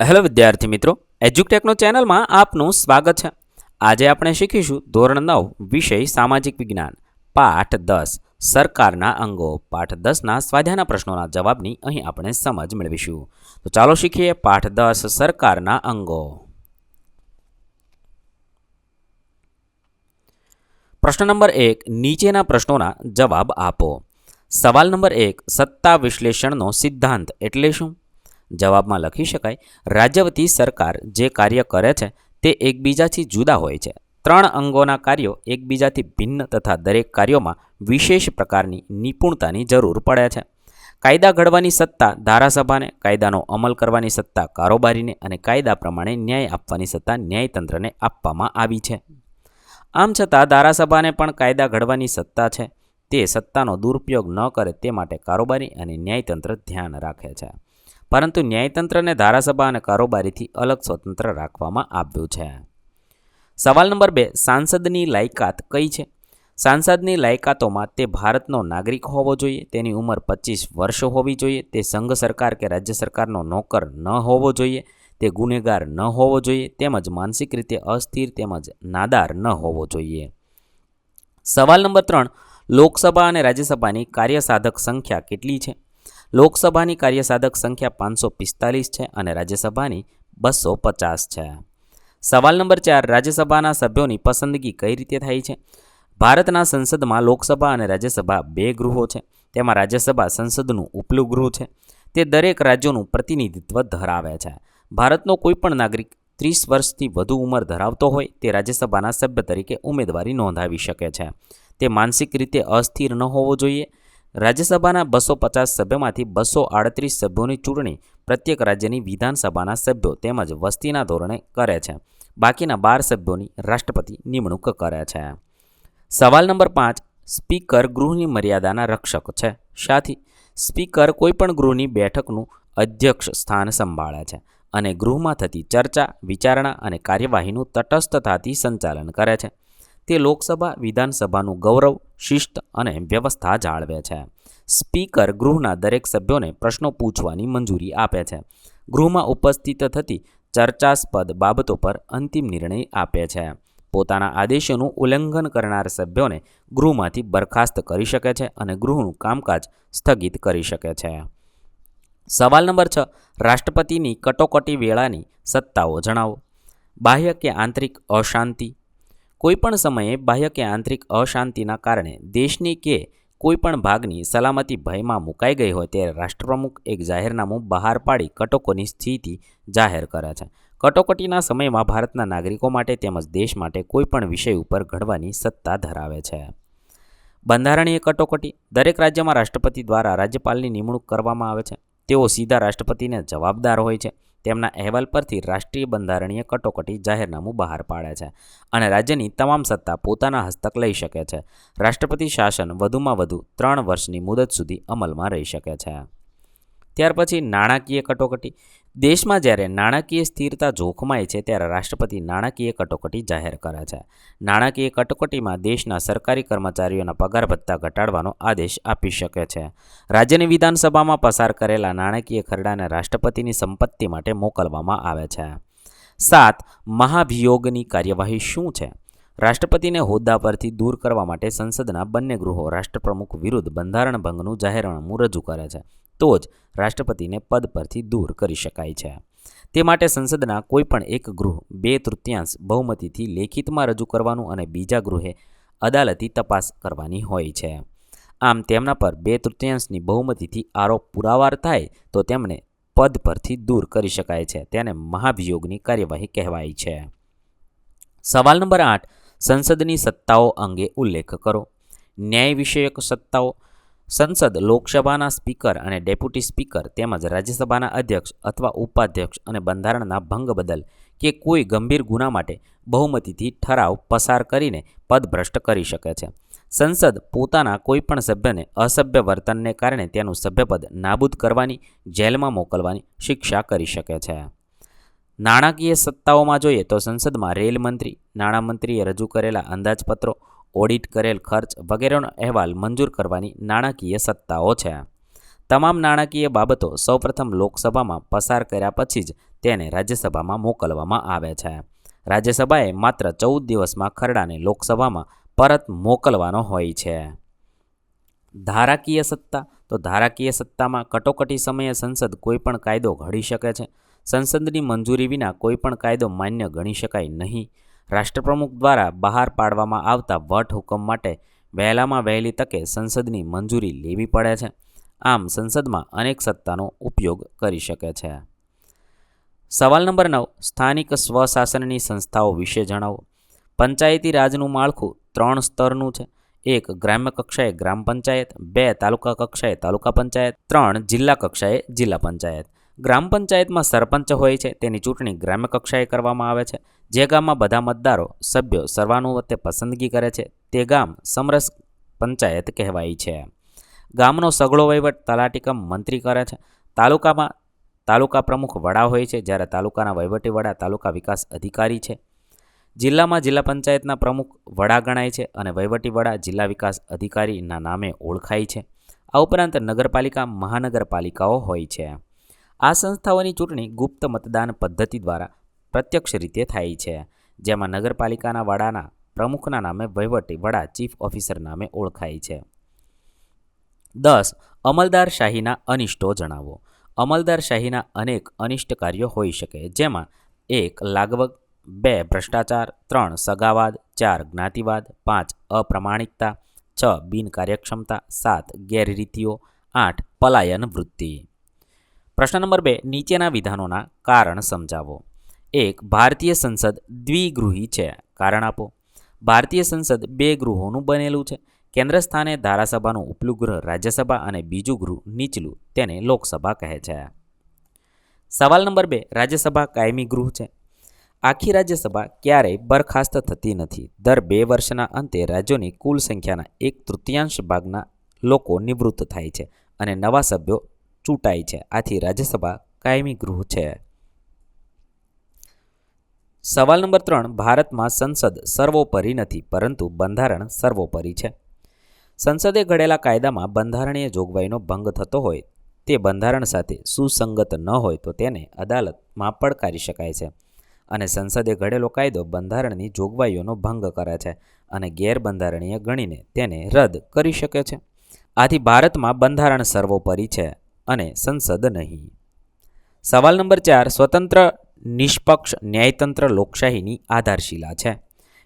Hello વિદ્યાર્થી મિત્રો એજ્યુટેકનો ચેનલમાં આપનું સ્વાગત છે. આજે આપણે શીખીશું ધોરણ નવ, વિષય સામાજિક વિજ્ઞાન, પાઠ દસ, સરકારના અંગો. પાઠ દસના સ્વાધ્યાયના પ્રશ્નોના જવાબની અહીં આપણે સમજ મેળવીશું. તો ચાલો શીખીએ પાઠ દસ, સરકારના અંગો. પ્રશ્ન નંબર એક, નીચેના પ્રશ્નોના જવાબ આપો. સવાલ નંબર એક, સત્તા વિશ્લેષણનો સિદ્ધાંત એટલે શું? જવાબમાં લખી શકાય, રાજ્યવતી સરકાર જે કાર્ય કરે છે તે એકબીજાથી જુદા હોય છે. ત્રણ અંગોના કાર્યો એકબીજાથી ભિન્ન તથા દરેક કાર્યોમાં વિશેષ પ્રકારની નિપુણતાની જરૂર પડે છે. કાયદા ઘડવાની સત્તા ધારાસભાને, કાયદાનો અમલ કરવાની સત્તા કારોબારીને અને કાયદા પ્રમાણે ન્યાય આપવાની સત્તા ન્યાયતંત્રને આપવામાં આવી છે. આમ છતાં ધારાસભાને પણ કાયદા ઘડવાની સત્તા છે. તે સત્તાનો દુરુપયોગ ન કરે તે માટે કારોબારી અને ન્યાયતંત્ર ધ્યાન રાખે છે. પરંતુ ન્યાયતંત્રને ધારાસભા અને કારોબારીથી અલગ સ્વતંત્ર રાખવામાં આવ્યું છે. સવાલ નંબર બે, સાંસદની લાયકાત કઈ છે? સાંસદની લાયકાતોમાં તે ભારતનો નાગરિક હોવો જોઈએ, તેની ઉંમર પચીસ વર્ષ હોવી જોઈએ, તે સંઘ સરકાર કે રાજ્ય સરકારનો નોકર ન હોવો જોઈએ, તે ગુનેગાર ન હોવો જોઈએ, તેમજ માનસિક રીતે અસ્થિર તેમજ નાદાર ન હોવો જોઈએ. સવાલ નંબર ત્રણ, લોકસભા અને રાજ્યસભાની કાર્યસાધક સંખ્યા કેટલી છે? લોકસભાની કાર્યસાધક સંખ્યા પાંચસો પિસ્તાલીસ છે અને રાજ્યસભાની બસો પચાસ છે. સવાલ નંબર ચાર, રાજ્યસભાના સભ્યોની પસંદગી કઈ રીતે થાય છે? ભારતના સંસદમાં લોકસભા અને રાજ્યસભા બે ગૃહો છે. તેમાં રાજ્યસભા સંસદનું ઉપલું ગૃહ છે. તે દરેક રાજ્યોનું પ્રતિનિધિત્વ ધરાવે છે. ભારતનો કોઈપણ નાગરિક ત્રીસ વર્ષથી વધુ ઉંમર ધરાવતો હોય તે રાજ્યસભાના સભ્ય તરીકે ઉમેદવારી નોંધાવી શકે છે. તે માનસિક રીતે અસ્થિર ન હોવો જોઈએ રાજ્યસભાના બસો પચાસ સભ્યોમાંથી બસો આડત્રીસ સભ્યોની ચૂંટણી પ્રત્યેક રાજ્યની વિધાનસભાના સભ્યો તેમજ વસ્તીના ધોરણે કરે છે. બાકીના બાર સભ્યોની રાષ્ટ્રપતિ નિમણૂક કરે છે. સવાલ નંબર પાંચ, સ્પીકર ગૃહની મર્યાદાના રક્ષક છે. સાથી, સ્પીકર કોઈપણ ગૃહની બેઠકનું અધ્યક્ષ સ્થાન સંભાળે છે અને ગૃહમાં થતી ચર્ચા, વિચારણા અને કાર્યવાહીનું તટસ્થતાથી સંચાલન કરે છે. તે લોકસભા વિધાનસભાનું ગૌરવ શિસ્ત અને વ્યવસ્થા જાળવે છે. સ્પીકર ગૃહના દરેક સભ્યોને પ્રશ્નો પૂછવાની મંજૂરી આપે છે. ગૃહમાં ઉપસ્થિત થતી ચર્ચાસ્પદ બાબતો પર અંતિમ નિર્ણય આપે છે. પોતાના આદેશોનું ઉલ્લંઘન કરનાર સભ્યોને ગૃહમાંથી બરખાસ્ત કરી શકે છે અને ગૃહનું કામકાજ સ્થગિત કરી શકે છે. સવાલ નંબર છ. રાષ્ટ્રપતિની કટોકટી વેળાની સત્તાઓ જણાવો. બાહ્ય કે આંતરિક અશાંતિ? કોઈપણ સમયે બાહ્ય કે આંતરિક અશાંતિના કારણે દેશની કે કોઈપણ ભાગની સલામતી ભયમાં મુકાઈ ગઈ હોય ત્યારે રાષ્ટ્રપ્રમુખ એક જાહેરનામું બહાર પાડી કટોકોની સ્થિતિ જાહેર કરે છે. કટોકટીના સમયમાં ભારતના નાગરિકો માટે તેમજ દેશ માટે કોઈપણ વિષય ઉપર ઘડવાની સત્તા ધરાવે છે. બંધારણીય કટોકટી દરેક રાજ્યમાં રાષ્ટ્રપતિ દ્વારા રાજ્યપાલની નિમણૂક કરવામાં આવે છે. તેઓ સીધા રાષ્ટ્રપતિને જવાબદાર હોય છે. તેમના અહેવાલ પરથી રાષ્ટ્રીય બંધારણીય કટોકટી જાહેરનામું બહાર પાડે છે અને રાજ્યની તમામ સત્તા પોતાના હસ્તક લઈ શકે છે. રાષ્ટ્રપતિ શાસન વધુમાં વધુ ત્રણ વર્ષની મુદત સુધી અમલમાં રહી શકે છે. ત્યાર પછી નાણાકીય કટોકટી. દેશમાં જ્યારે નાણાકીય સ્થિરતા જોખમાય છે, ત્યારે રાષ્ટ્રપતિ નાણાકીય કટોકટી જાહેર કરે છે. નાણાકીય કટોકટીમાં દેશના સરકારી કર્મચારીઓના પગાર ભત્તા ઘટાડવાનો આદેશ આપી શકે છે. રાજ્યની વિધાનસભામાં પસાર કરેલા નાણાકીય ખરડાને રાષ્ટ્રપતિની સંપત્તિ માટે મોકલવામાં આવે છે. સાત, મહાભિયોગની કાર્યવાહી શું છે? રાષ્ટ્રપતિને હોદ્દા પરથી દૂર કરવા માટે સંસદના બંને ગૃહો રાષ્ટ્રપ્રમુખ વિરુદ્ધ બંધારણ ભંગનું જાહેરનામું રજૂ કરે છે. તો જ રાષ્ટ્રપતિને પદ પરથી દૂર કરી શકાય છે. તે માટે સંસદના કોઈપણ એક ગૃહ, બે તૃતીયાંશ બહુમતીથી લેખિતમાં રજૂ કરવાનું અને બીજા ગૃહે અદાલતી તપાસ કરવાની હોય છે. આમ તેમના પર બે તૃતીયાંશની બહુમતીથી આરોપ પુરાવાર થાય તો તેમને પદ પરથી દૂર કરી શકાય છે. તેને મહાભિયોગની કાર્યવાહી કહેવાય છે. સવાલ નંબર આઠ. સંસદની સત્તાઓ અંગે ઉલ્લેખ કરો. ન્યાય વિષયક સત્તાઓ સંસદ, લોકસભાના સ્પીકર અને ડેપ્યુટી સ્પીકર તેમજ રાજ્યસભાના અધ્યક્ષ અથવા ઉપાધ્યક્ષ અને બંધારણના ભંગ બદલ કે કોઈ ગંભીર ગુના માટે બહુમતીથી ઠરાવ પસાર કરીને પદભ્રષ્ટ કરી શકે છે. સંસદ પોતાના કોઈપણ સભ્યને અસભ્ય વર્તનને કારણે તેનું સભ્યપદ નાબૂદ કરવાની, જેલમાં મોકલવાની શિક્ષા કરી શકે છે. નાણાકીય સત્તાઓમાં જોઈએ તો સંસદમાં રેલ મંત્રી, નાણામંત્રીએ રજૂ કરેલા અંદાજપત્રો ઓડિટ કરેલ ખર્ચ વગેરેનો અહેવાલ મંજૂર કરવાની નાણાકીય સત્તાઓ છે. તમામ નાણાકીય બાબતો સૌપ્રથમ લોકસભામાં પસાર કર્યા પછી જ તેને રાજ્યસભામાં મોકલવામાં આવે છે. રાજ્યસભાએ માત્ર ચૌદ દિવસમાં ખરડાને લોકસભામાં પરત મોકલવાનો હોય છે. ધારાકીય સત્તા? તો ધારાકીય સત્તામાં કટોકટી સમયે સંસદ કોઈપણ કાયદો ઘડી શકે છે. સંસદની મંજૂરી વિના કોઈપણ કાયદો માન્ય ગણી શકાય નહીં. રાષ્ટ્રપ્રમુખ દ્વારા બહાર પાડવામાં આવતા વટહુકમ માટે વહેલામાં વહેલી તકે સંસદની મંજૂરી લેવી પડે છે. આમ સંસદમાં અનેક સત્તાનો ઉપયોગ કરી શકે છે. સવાલ નંબર નવ, સ્થાનિક સ્વશાસનની સંસ્થાઓ વિશે જણાવો. પંચાયતી રાજનું માળખું ત્રણ સ્તરનું છે. એક ગ્રામ્ય કક્ષાએ ગ્રામ પંચાયત, બે તાલુકા કક્ષાએ તાલુકા પંચાયત, ત્રણ જિલ્લા કક્ષાએ જિલ્લા પંચાયત. ગ્રામ પંચાયતમાં સરપંચ હોય છે, તેની ચૂંટણી ગ્રામ્ય કક્ષાએ કરવામાં આવે છે. જે ગામમાં બધા મતદારો સભ્યો સર્વાનુમતે પસંદગી કરે છે, તે ગામ સમરસ પંચાયત કહેવાય છે. ગામનો સઘળો વહીવટ તલાટીકમ મંત્રી કરે છે. તાલુકામાં તાલુકા પ્રમુખ વડા હોય છે, જ્યારે તાલુકાના વહીવટી વડા તાલુકા વિકાસ અધિકારી છે. જિલ્લામાં જિલ્લા પંચાયતના પ્રમુખ વડા ગણાય છે અને વહીવટી વડા જિલ્લા વિકાસ અધિકારીના નામે ઓળખાય છે. આ ઉપરાંત નગરપાલિકા, મહાનગરપાલિકાઓ હોય છે. આ સંસ્થાઓની ચૂંટણી ગુપ્ત મતદાન પદ્ધતિ દ્વારા પ્રત્યક્ષ રીતે થાય છે, જેમાં નગરપાલિકાના વડાના પ્રમુખના નામે વહીવટી વડા, ચીફ ઓફિસર નામે ઓળખાય છે. દસ અમલદારશાહીના અનિષ્ટો જણાવો. અમલદાર શાહીના અનેક અનિષ્ટ કાર્યો હોઈ શકે, જેમાં એક, લાગવગ, બે, ભ્રષ્ટાચાર, ત્રણ, સગાવાદ, ચાર, જ્ઞાતિવાદ, પાંચ, અપ્રમાણિકતા, છ, બિનકાર્યક્ષમતા, સાત, ગેરરીતિઓ, આઠ, પલાયન વૃત્તિ. પ્રશ્ન નંબર બે, નીચેના વિધાનોના કારણ સમજાવો. એક, ભારતીય સંસદ દ્વિગૃહી છે. કારણ આપો. ભારતીય સંસદ બે ગૃહોનું બનેલું છે. કેન્દ્ર સ્થાને ધારાસભાનું ઉપલું ગૃહ, રાજ્યસભા અને બીજું ગૃહ નીચલું તેને લોકસભા કહે છે. સવાલ નંબર બે, રાજ્યસભા કાયમી ગૃહ છે. આખી રાજ્યસભા ક્યારેય બરખાસ્ત થતી નથી. દર બે વર્ષના અંતે રાજ્યોની કુલ સંખ્યાના એક તૃતીયાંશ ભાગના લોકો નિવૃત્ત થાય છે અને નવા સભ્યો ચૂંટાય છે. આથી રાજ્યસભા કાયમી ગૃહ છે. સવાલ નંબર ત્રણ, ભારતમાં સંસદ સર્વોપરી નથી, પરંતુ બંધારણ સર્વોપરી છે. સંસદે ઘડેલા કાયદામાં બંધારણીય જોગવાઈનો ભંગ થતો હોય, તે બંધારણ સાથે સુસંગત ન હોય તો તેને અદાલતમાં પડકારી શકાય છે. અને સંસદે ઘડેલો કાયદો બંધારણની જોગવાઈઓનો ભંગ કરે છે અને ગેરબંધારણીય ગણીને તેને રદ કરી શકે છે. આથી ભારતમાં બંધારણ સર્વોપરી છે. અને સંસદ નહીં. સવાલ નંબર ચાર, સ્વતંત્ર, નિષ્પક્ષ ન્યાયતંત્ર લોકશાહીની આધારશિલા છે.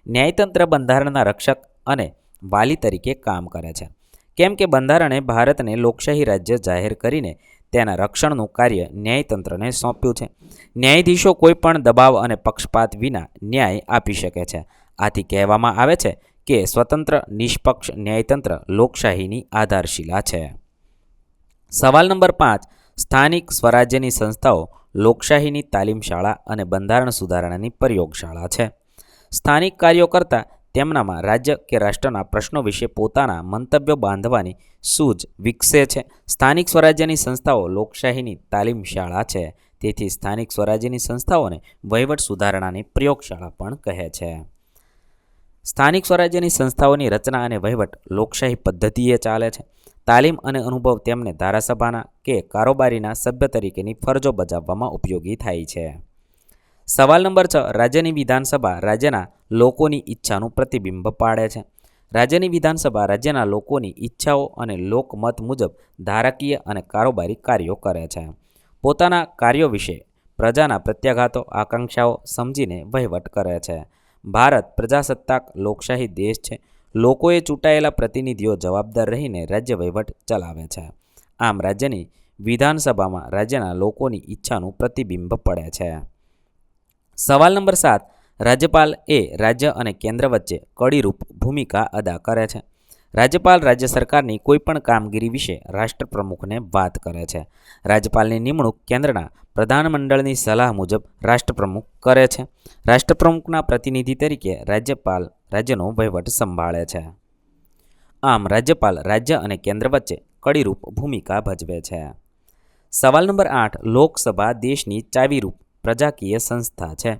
ન્યાયતંત્ર બંધારણના રક્ષક અને વાલી તરીકે કામ કરે છે. કેમ કે બંધારણે ભારતને લોકશાહી રાજ્ય જાહેર કરીને તેના રક્ષણનું કાર્ય ન્યાયતંત્રને સોંપ્યું છે. ન્યાયાધીશો કોઈ પણ દબાવ અને પક્ષપાત વિના ન્યાય આપી શકે છે. આથી કહેવામાં આવે છે કે સ્વતંત્ર, નિષ્પક્ષ ન્યાયતંત્ર લોકશાહીની આધારશિલા છે. સવાલ નંબર પાંચ. સ્થાનિક સ્વરાજ્યની સંસ્થાઓ લોકશાહીની તાલીમ શાળા અને બંધારણ સુધારણાની પ્રયોગશાળા છે. સ્થાનિક કાર્યો કરતાં તેમનામાં રાજ્ય કે રાષ્ટ્રના પ્રશ્નો વિશે પોતાના મંતવ્યો બાંધવાની સૂઝ વિકસે છે. સ્થાનિક સ્વરાજ્યની સંસ્થાઓ લોકશાહીની તાલીમ શાળા છે. તેથી સ્થાનિક સ્વરાજ્યની સંસ્થાઓને વહીવટ સુધારણાની પ્રયોગશાળા પણ કહે છે. સ્થાનિક સ્વરાજ્યની સંસ્થાઓની રચના અને વહીવટ લોકશાહી પદ્ધતિએ ચાલે છે. તાલીમ અને અનુભવ તેમને ધારાસભાના કે કારોબારીના સભ્ય તરીકેની ફરજો બજાવવામાં ઉપયોગી થાય છે. સવાલ નંબર છ. રાજ્યની વિધાનસભા રાજ્યના લોકોની ઈચ્છાનું પ્રતિબિંબ પાડે છે. રાજ્યની વિધાનસભા રાજ્યના લોકોની ઈચ્છાઓ અને લોકમત મુજબ ધારાકીય અને કારોબારી કાર્યો કરે છે. પોતાના કાર્યો વિશે પ્રજાના પ્રત્યાઘાતો, આકાંક્ષાઓ સમજીને વહીવટ કરે છે. ભારત પ્રજાસત્તાક લોકશાહી દેશ છે. લોકોએ ચૂંટાયેલા પ્રતિનિધિઓ જવાબદાર રહીને રાજ્ય વહીવટ ચલાવે છે. આમ રાજ્યની વિધાનસભામાં રાજ્યના લોકોની ઈચ્છાનું પ્રતિબિંબ પડે છે. સવાલ નંબર સાત. રાજ્યપાલ એ રાજ્ય અને કેન્દ્ર વચ્ચે કડીરૂપ ભૂમિકા અદા કરે છે. રાજ્યપાલ રાજ્ય સરકારની કોઈપણ કામગીરી વિશે રાષ્ટ્રપ્રમુખને વાત કરે છે. રાજ્યપાલની નિમણૂક કેન્દ્રના પ્રધાનમંડળની સલાહ મુજબ રાષ્ટ્રપ્રમુખ કરે છે. રાષ્ટ્રપ્રમુખના પ્રતિનિધિ તરીકે રાજ્યપાલ રાજ્યનો વહીવટ સંભાળે છે. આમ રાજ્યપાલ રાજ્ય અને કેન્દ્ર વચ્ચે કડીરૂપ ભૂમિકા ભજવે છે. સવાલ નંબર આઠ, લોકસભા દેશની ચાવીરૂપ પ્રજાકીય સંસ્થા છે.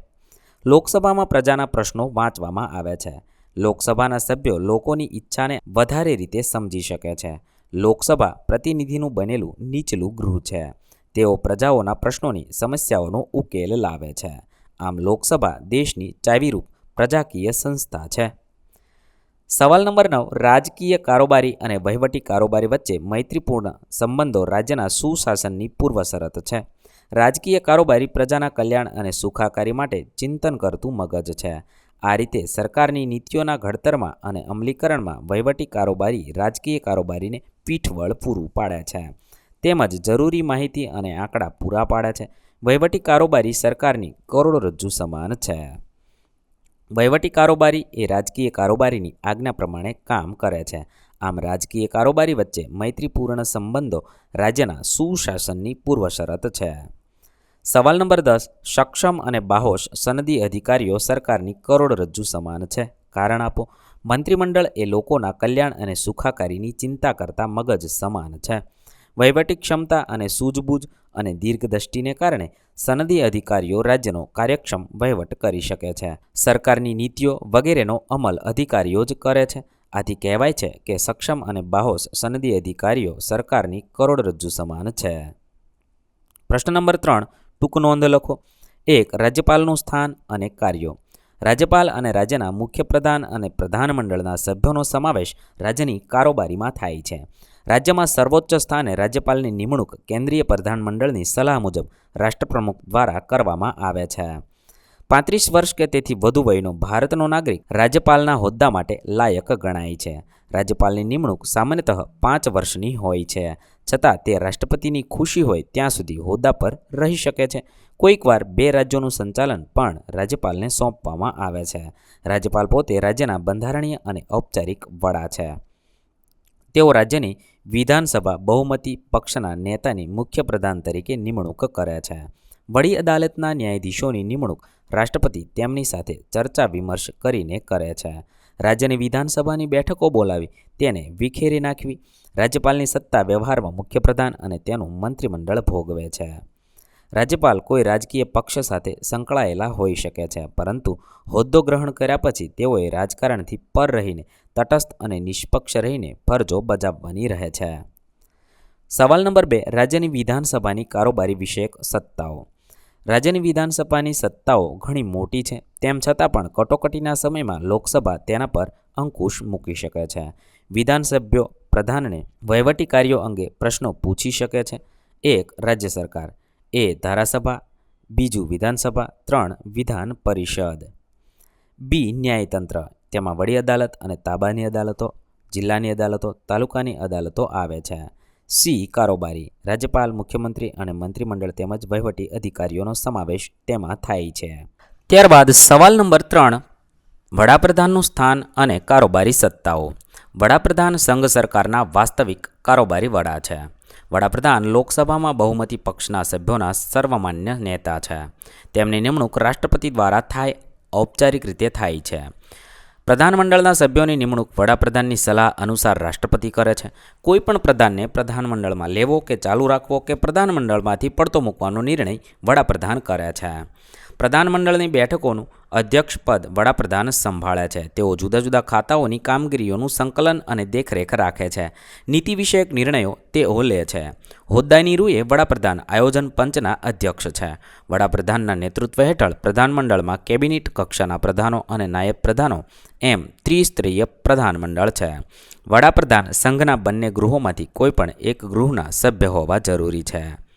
લોકસભામાં પ્રજાના પ્રશ્નો વાંચવામાં આવે છે. લોકસભાના સભ્યો લોકોની ઈચ્છાને વધારે રીતે સમજી શકે છે. લોકસભા પ્રતિનિધિનું બનેલું નીચલું ગૃહ છે. તેઓ પ્રજાઓના પ્રશ્નોની સમસ્યાઓનો ઉકેલ લાવે છે. આમ લોકસભા દેશની ચાવીરૂપ પ્રજાકીય સંસ્થા છે. સવાલ નંબર નવ, રાજકીય કારોબારી અને વહીવટી કારોબારી વચ્ચે મૈત્રીપૂર્ણ સંબંધો રાજ્યના સુશાસનની પૂર્વ શરત છે. રાજકીય કારોબારી પ્રજાના કલ્યાણ અને સુખાકારી માટે ચિંતન કરતું મગજ છે. આ રીતે સરકારની નીતિઓના ઘડતરમાં અને અમલીકરણમાં વહીવટી કારોબારી રાજકીય કારોબારીને પીઠબળ પૂરું પાડે છે. તેમજ જરૂરી માહિતી અને આંકડા પૂરા પાડે છે. વહીવટી કારોબારી સરકારની કરોડરજ્જુ સમાન છે. વહીવટી કારોબારી એ રાજકીય કારોબારીની આજ્ઞા પ્રમાણે કામ કરે છે. આમ રાજકીય કારોબારી વચ્ચે મૈત્રીપૂર્ણ સંબંધો રાજ્યના સુશાસનની પૂર્વ શરત છે. સવાલ નંબર દસ, સક્ષમ અને બાહોશ સનદી અધિકારીઓ સરકારની કરોડરજ્જુ સમાન છે. કારણ આપો, મંત્રીમંડળ એ લોકોના કલ્યાણ અને સુખાકારીની ચિંતા કરતા મગજ સમાન છે. વહીવટી ક્ષમતા અને સૂઝબૂઝ અને દીર્ઘદ્રષ્ટિને કારણે સનદી અધિકારીઓ રાજ્યનો કાર્યક્ષમ વહીવટ કરી શકે છે. સરકારની નીતિઓ વગેરેનો અમલ અધિકારીઓ જ કરે છે. આથી કહેવાય છે કે સક્ષમ અને બાહોશ સનદી અધિકારીઓ સરકારની કરોડરજ્જુ સમાન છે. પ્રશ્ન નંબર ત્રણ ટૂંક નોંધ લખો. એક, રાજ્યપાલનું સ્થાન અને કાર્યો. રાજ્યપાલ અને રાજ્યના મુખ્ય પ્રધાન અને પ્રધાનમંડળના સભ્યોનો સમાવેશ રાજ્યની કારોબારીમાં થાય છે. રાજ્યમાં સર્વોચ્ચ સ્થાને રાજ્યપાલની નિમણૂક કેન્દ્રીય પ્રધાનમંડળની સલાહ મુજબ રાષ્ટ્રપ્રમુખ દ્વારા કરવામાં આવે છે. પાંત્રીસ વર્ષ કે તેથી વધુ વયનો ભારતનો નાગરિક રાજ્યપાલના હોદ્દા માટે લાયક ગણાય છે. રાજ્યપાલની નિમણૂક સામાન્યતઃ પાંચ વર્ષની હોય છે. છતાં તે રાષ્ટ્રપતિની ખુશી હોય ત્યાં સુધી હોદ્દા પર રહી શકે છે. કોઈકવાર બે રાજ્યોનું સંચાલન પણ રાજ્યપાલને સોંપવામાં આવે છે. રાજ્યપાલ પોતે રાજ્યના બંધારણીય અને ઔપચારિક વડા છે. તેઓ રાજ્યની વિધાનસભા બહુમતી પક્ષના નેતાની મુખ્ય પ્રધાન તરીકે નિમણૂક કરે છે. વડી અદાલતના ન્યાયાધીશોની નિમણૂક રાષ્ટ્રપતિ તેમની સાથે ચર્ચા વિમર્શ કરીને કરે છે. રાજ્યની વિધાનસભાની બેઠકો બોલાવી તેને વિખેરી નાખવી, રાજ્યપાલની સત્તા વ્યવહારમાં મુખ્યપ્રધાન અને તેનું મંત્રીમંડળ ભોગવે છે. રાજ્યપાલ કોઈ રાજકીય પક્ષ સાથે સંકળાયેલા હોઈ શકે છે, પરંતુ હોદ્દો ગ્રહણ કર્યા પછી તેઓએ રાજકારણથી પર રહીને તટસ્થ અને નિષ્પક્ષ રહીને ફરજો બજાવવાની રહે છે. સવાલ નંબર બે, રાજ્યની વિધાનસભાની કારોબારી વિષયક સત્તાઓ. રાજ્યની વિધાનસભાની સત્તાઓ ઘણી મોટી છે, તેમ છતાં પણ કટોકટીના સમયમાં લોકસભા તેના પર અંકુશ મૂકી શકે છે. વિધાનસભ્યો પ્રધાનને વહીવટી કાર્યો અંગે પ્રશ્નો પૂછી શકે છે. એક, રાજ્ય સરકાર. એ ધારાસભા, બીજું વિધાનસભા, ત્રણ વિધાન પરિષદ. બી ન્યાયતંત્ર, તેમાં વડી અદાલત અને તાબાની અદાલતો, જિલ્લાની અદાલતો, તાલુકાની અદાલતો આવે છે. સી કારોબારી, રાજ્યપાલ, મુખ્યમંત્રી અને મંત્રીમંડળ તેમજ વહીવટી અધિકારીઓનો સમાવેશ તેમાં થાય છે. ત્યારબાદ સવાલ નંબર ત્રણ, વડાપ્રધાનનું સ્થાન અને કારોબારી સત્તાઓ. વડાપ્રધાન સંઘ સરકારના વાસ્તવિક કારોબારી વડા છે. વડાપ્રધાન લોકસભામાં બહુમતી પક્ષના સભ્યોના સર્વમાન્ય નેતા છે. તેમની નિમણૂક રાષ્ટ્રપતિ દ્વારા થાય, ઔપચારિક રીતે થાય છે. પ્રધાનમંડળના સભ્યોની નિમણૂક વડાપ્રધાનની સલાહ અનુસાર રાષ્ટ્રપતિ કરે છે. કોઈપણ પ્રધાનને પ્રધાનમંડળમાં લેવો કે ચાલુ રાખવો કે પ્રધાનમંડળમાંથી પડતો મૂકવાનો નિર્ણય વડાપ્રધાન કરે છે. પ્રધાનમંડળની બેઠકોનું અધ્યક્ષપદ વડાપ્રધાન સંભાળે છે. તેઓ જુદા જુદા ખાતાઓની કામગીરીઓનું સંકલન અને દેખરેખ રાખે છે. નીતિ વિષયક નિર્ણયો તેઓ લે છે. હોદ્દાની રૂએ વડાપ્રધાન આયોજન પંચના અધ્યક્ષ છે. વડાપ્રધાનના નેતૃત્વ હેઠળ પ્રધાનમંડળમાં કેબિનેટ કક્ષાના પ્રધાનો અને નાયબ પ્રધાનો એમ ત્રિસ્તરીય પ્રધાનમંડળ છે. વડાપ્રધાન સંઘના બંને ગૃહોમાંથી કોઈપણ એક ગૃહના સભ્ય હોવા જરૂરી છે.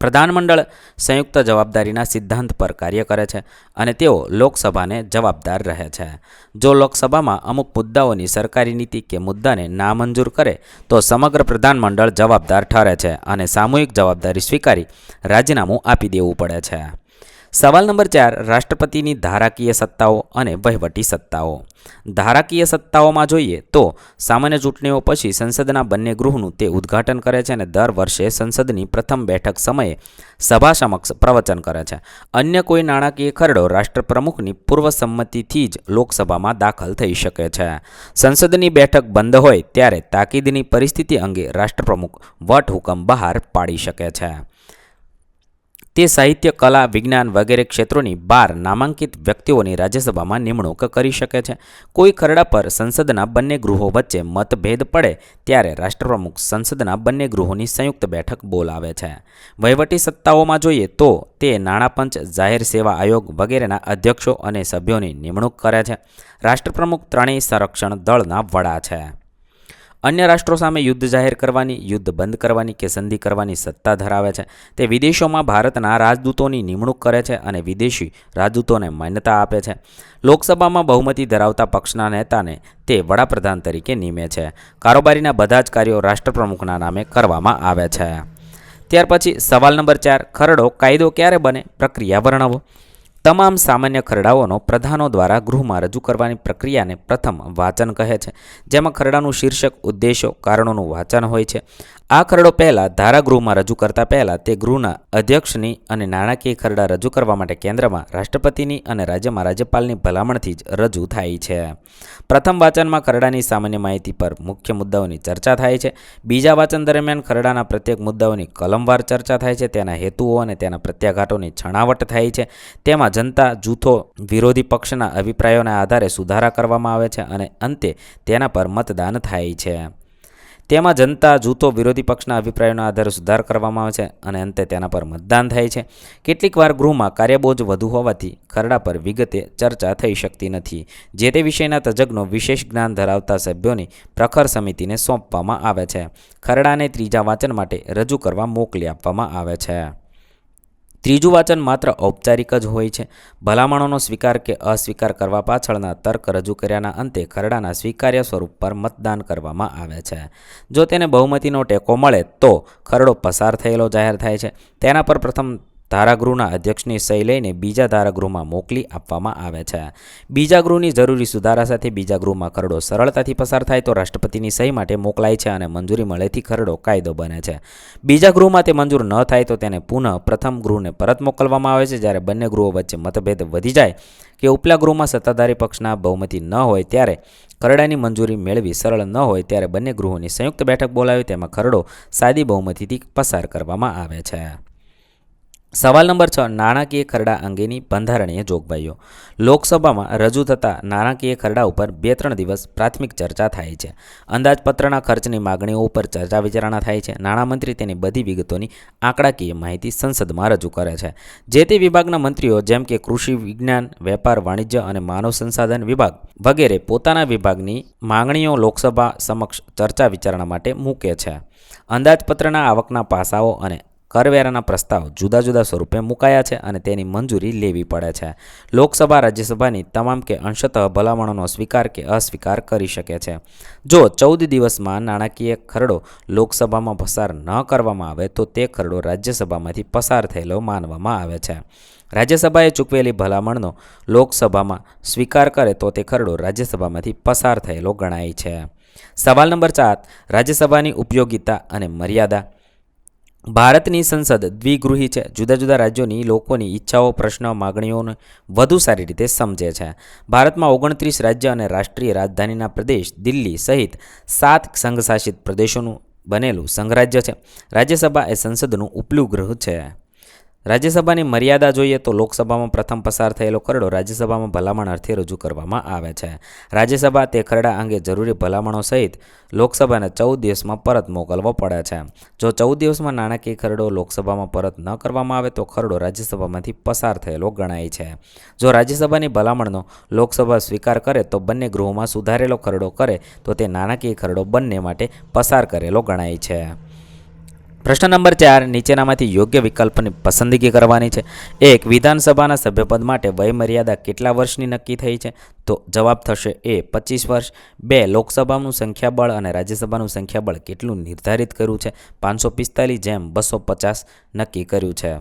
પ્રધાનમંડળ સંયુક્ત જવાબદારીના સિદ્ધાંત પર કાર્ય કરે છે અને તેઓ લોકસભાને જવાબદાર રહે છે. જો લોકસભામાં અમુક મુદ્દાઓની સરકારી નીતિ કે મુદ્દાને નામંજૂર કરે, તો સમગ્ર પ્રધાનમંડળ જવાબદાર ઠરે છે અને સામૂહિક જવાબદારી સ્વીકારી રાજીનામું આપી દેવું પડે છે. સવાલ નંબર ચાર, રાષ્ટ્રપતિની ધારાકીય સત્તાઓ અને વહીવટી સત્તાઓ. ધારાકીય સત્તાઓમાં જોઈએ તો સામાન્ય ચૂંટણીઓ પછી સંસદના બંને ગૃહનું તે ઉદ્ઘાટન કરે છે અને દર વર્ષે સંસદની પ્રથમ બેઠક સમયે સભા સમક્ષ પ્રવચન કરે છે. અન્ય કોઈ નાણાકીય ખરડો રાષ્ટ્રપ્રમુખની પૂર્વ સંમતિથી જ લોકસભામાં દાખલ થઈ શકે છે. સંસદની બેઠક બંધ હોય ત્યારે તાકીદની પરિસ્થિતિ અંગે રાષ્ટ્રપ્રમુખ વટહુકમ બહાર પાડી શકે છે. તે સાહિત્ય, કલા, વિજ્ઞાન વગેરે ક્ષેત્રોની બાર નામાંકિત વ્યક્તિઓની રાજ્યસભામાં નિમણૂક કરી શકે છે. કોઈ ખરડા પર સંસદના બંને ગૃહો વચ્ચે મતભેદ પડે ત્યારે રાષ્ટ્રપ્રમુખ સંસદના બંને ગૃહોની સંયુક્ત બેઠક બોલાવે છે. વહીવટી સત્તાઓમાં જોઈએ તો તે નાણાપંચ, જાહેર સેવા આયોગ વગેરેના અધ્યક્ષો અને સભ્યોની નિમણૂક કરે છે. રાષ્ટ્રપ્રમુખ ત્રણેય સંરક્ષણ દળના વડા છે. અન્ય રાષ્ટ્રો સામે યુદ્ધ જાહેર કરવાની, યુદ્ધ બંધ કરવાની કે સંધિ કરવાની સત્તા ધરાવે છે. તે વિદેશોમાં ભારતના રાજદૂતોની નિમણૂક કરે છે અને વિદેશી રાજદૂતોને માન્યતા આપે છે. લોકસભામાં બહુમતી ધરાવતા પક્ષના નેતાને તે વડાપ્રધાન તરીકે નિમે છે. કારોબારીના બધા જ કાર્યો રાષ્ટ્રપ્રમુખના નામે કરવામાં આવે છે. ત્યાર પછી સવાલ નંબર ચાર, ખરડો કાયદો ક્યારે બને? પ્રક્રિયા વર્ણવો. તમામ સામાન્ય ખરડાઓનો પ્રધાનો દ્વારા ગૃહમાં રજૂ કરવાની પ્રક્રિયાને પ્રથમ વાંચન કહે છે. જેમાં ખરડાનું શીર્ષક, ઉદ્દેશો, કારણોનું વાંચન હોય છે. આ ખરડો પહેલાં ધારાગૃહમાં રજૂ કરતા પહેલાં તે ગૃહના અધ્યક્ષની અને નાણાકીય ખરડા રજૂ કરવા માટે કેન્દ્રમાં રાષ્ટ્રપતિની અને રાજ્યમાં રાજ્યપાલની ભલામણથી જ રજૂ થાય છે. પ્રથમ વાંચનમાં ખરડાની સામાન્ય માહિતી પર મુખ્ય મુદ્દાઓની ચર્ચા થાય છે. બીજા વાંચન દરમિયાન ખરડાના પ્રત્યેક મુદ્દાઓની કલમવાર ચર્ચા થાય છે. તેના હેતુઓ અને તેના પ્રત્યાઘાતોની છણાવટ થાય છે. તેમાં જનતા, જૂથો, વિરોધી પક્ષના અભિપ્રાયોના આધારે સુધારા કરવામાં આવે છે અને અંતે તેના પર મતદાન થાય છે. તેમાં જનતા જૂથો વિરોધી પક્ષના અભિપ્રાયોના આધારે સુધાર કરવામાં આવે છે અને અંતે તેના પર મતદાન થાય છે. કેટલીક વાર ગૃહમાં કાર્યબોજ વધુ હોવાથી ખરડા પર વિગતે ચર્ચા થઈ શકતી નથી. જે તે વિષયના તજજ્ઞો વિશેષ જ્ઞાન ધરાવતા સભ્યોની પ્રખર સમિતિને સોંપવામાં આવે છે. ખરડાને ત્રીજા વાંચન માટે રજૂ કરવા મોકલી આપવામાં આવે છે. ત્રીજું વાંચન માત્ર ઔપચારિક જ હોય છે. ભલામણોનો સ્વીકાર કે અસ્વીકાર કરવા પાછળના તર્ક રજૂ કર્યાના અંતે ખરડાના સ્વીકાર્ય સ્વરૂપ પર મતદાન કરવામાં આવે છે. જો તેને બહુમતીનો ટેકો મળે તો ખરડો પસાર થયેલો જાહેર થાય છે. તેના પર પ્રથમ ધારાગૃહના અધ્યક્ષની સહી લઈને બીજા ધારાગૃહમાં મોકલી આપવામાં આવે છે. બીજા ગૃહની જરૂરી સુધારા સાથે બીજા ગૃહમાં ખરડો સરળતાથી પસાર થાય તો રાષ્ટ્રપતિની સહી માટે મોકલાય છે અને મંજૂરી મળેથી ખરડો કાયદો બને છે. બીજા ગૃહમાં તે મંજૂર ન થાય તો તેને પુનઃ પ્રથમ ગૃહને પરત મોકલવામાં આવે છે. જ્યારે બંને ગૃહો વચ્ચે મતભેદ વધી જાય કે ઉપલા ગૃહમાં સત્તાધારી પક્ષના બહુમતી ન હોય ત્યારે ખરડાની મંજૂરી મેળવી સરળ ન હોય ત્યારે બંને ગૃહોની સંયુક્ત બેઠક બોલાવી તેમાં ખરડો સાદી બહુમતીથી પસાર કરવામાં આવે છે. સવાલ નંબર છ, નાણાકીય ખરડા અંગેની બંધારણીય જોગવાઈઓ. લોકસભામાં રજૂ થતા નાણાકીય ખરડા ઉપર બે ત્રણ દિવસ પ્રાથમિક ચર્ચા થાય છે. અંદાજપત્રના ખર્ચની માગણીઓ ઉપર ચર્ચા વિચારણા થાય છે. નાણામંત્રી તેની બધી વિગતોની આંકડાકીય માહિતી સંસદમાં રજૂ કરે છે. જે તે વિભાગના મંત્રીઓ જેમ કે કૃષિ વિજ્ઞાન, વેપાર વાણિજ્ય અને માનવ સંસાધન વિભાગ વગેરે પોતાના વિભાગની માંગણીઓ લોકસભા સમક્ષ ચર્ચા વિચારણા માટે મૂકે છે. અંદાજપત્રના આવકના પાસાઓ અને કરવેરાના પ્રસ્તાવ જુદા જુદા સ્વરૂપે મુકાયા છે અને તેની મંજૂરી લેવી પડે છે. લોકસભા, રાજ્યસભાની તમામ કે અંશતઃ ભલામણોનો સ્વીકાર કે અસ્વીકાર કરી શકે છે. જો ચૌદ દિવસમાં નાણાકીય ખરડો લોકસભામાં પસાર ન કરવામાં આવે, તો તે ખરડો રાજ્યસભામાંથી પસાર થયેલો માનવામાં આવે છે. રાજ્યસભાએ ચૂકવેલી ભલામણનો લોકસભામાં સ્વીકાર કરે, તો તે ખરડો રાજ્યસભામાંથી પસાર થયેલો ગણાય છે. સવાલ નંબર ચાર. રાજ્યસભાની ઉપયોગિતા અને મર્યાદા. ભારતની સંસદ દ્વિગૃહી છે. જુદા જુદા રાજ્યોની લોકોની ઈચ્છાઓ, પ્રશ્નો, માગણીઓને વધુ સારી રીતે સમજે છે. ભારતમાં ઓગણત્રીસ રાજ્ય અને રાષ્ટ્રીય રાજધાનીના પ્રદેશ દિલ્હી સહિત સાત સંઘશાસિત પ્રદેશોનું બનેલું સંઘરાજ્ય છે. રાજ્યસભા એ સંસદનું ઉપલું ગૃહ છે. રાજ્યસભાની મર્યાદા જોઈએ તો લોકસભામાં પ્રથમ પસાર થયેલો ખરડો રાજ્યસભામાં ભલામણ અર્થે રજૂ કરવામાં આવે છે. રાજ્યસભા તે ખરડા અંગે જરૂરી ભલામણો સહિત લોકસભાને ચૌદ દિવસમાં પરત મોકલવો પડે છે. જો ચૌદ દિવસમાં નાણાકીય ખરડો લોકસભામાં પરત ન કરવામાં આવે તો ખરડો રાજ્યસભામાંથી પસાર થયેલો ગણાય છે. જો રાજ્યસભાની ભલામણનો લોકસભા સ્વીકાર કરે તો બંને ગૃહોમાં સુધારેલો ખરડો કરે તો તે નાણાકીય ખરડો બંને માટે પસાર કરેલો ગણાય છે. પ્રશ્ન નંબર ચાર, નીચેનામાંથી યોગ્ય વિકલ્પની પસંદગી કરવાની છે. એક, વિધાનસભાના સભ્યપદ માટે વયમર્યાદા કેટલા વર્ષની નક્કી થઈ છે? તો જવાબ થશે એ, પચીસ વર્ષ. બે, લોકસભાનું સંખ્યાબળ અને રાજ્યસભાનું સંખ્યાબળ કેટલું નિર્ધારિત કર્યું છે? પાંચસો પિસ્તાલીસ જેમ બસો પચાસ નક્કી કર્યું છે.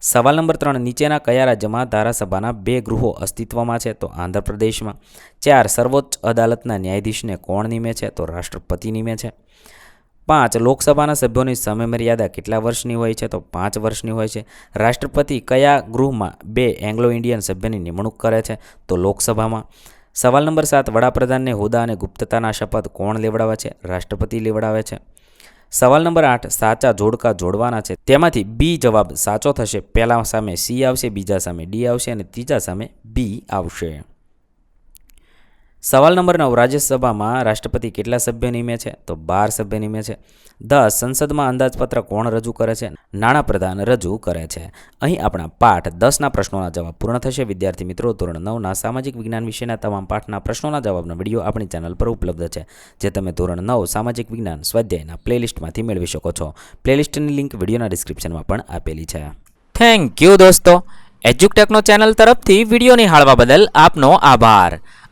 સવાલ નંબર ત્રણ, નીચેના કયા રાજ્યમાં ધારાસભાના બે ગૃહો અસ્તિત્વમાં છે? તો આંધ્રપ્રદેશમાં. ચાર, સર્વોચ્ચ અદાલતના ન્યાયાધીશને કોણ નિમે છે? તો રાષ્ટ્રપતિ નિમે છે. પાંચ લોકસભાના સભ્યોની સમયમર્યાદા કેટલા વર્ષની હોય છે? તો પાંચ વર્ષની હોય છે. રાષ્ટ્રપતિ કયા ગૃહમાં બે એંગ્લો ઇન્ડિયન સભ્યની નિમણૂક કરે છે? તો લોકસભામાં. સવાલ નંબર સાત, વડાપ્રધાનને હોદ્દા અને ગુપ્તતાના શપથ કોણ લેવડાવે છે? રાષ્ટ્રપતિ લેવડાવે છે. સવાલ નંબર આઠ, સાચા જોડકા જોડવાના છે. તેમાંથી બી જવાબ સાચો થશે. પહેલા સામે સી આવશે, બીજા સામે ડી આવશે અને ત્રીજા સામે બી આવશે. સવાલ નંબર નવ, રાજ્યસભામાં રાષ્ટ્રપતિ કેટલા સભ્ય નિમે છે? તો બાર સભ્ય નિમે છે. દસ, સંસદમાં અંદાજપત્ર કોણ રજૂ કરે છે? નાણાપ્રધાન રજૂ કરે છે. અહીં આપણા પાઠ દસના પ્રશ્નોના જવાબ પૂર્ણ થશે. વિદ્યાર્થી મિત્રો, ધોરણ નવના સામાજિક વિજ્ઞાન વિષયના તમામ પાઠના પ્રશ્નોના જવાબનો વીડિયો આપણી ચેનલ પર ઉપલબ્ધ છે, જે તમે ધોરણ નવ સામાજિક વિજ્ઞાન સ્વાધ્યાયના પ્લેલિસ્ટમાંથી મેળવી શકો છો. પ્લેલિસ્ટની લિંક વિડીયોના ડિસ્ક્રિપ્શનમાં પણ આપેલી છે. થેન્ક યુ દોસ્તો. એજ્યુકટેકનો ચેનલ તરફથી વીડિયો નિહાળવા બદલ આપનો આભાર.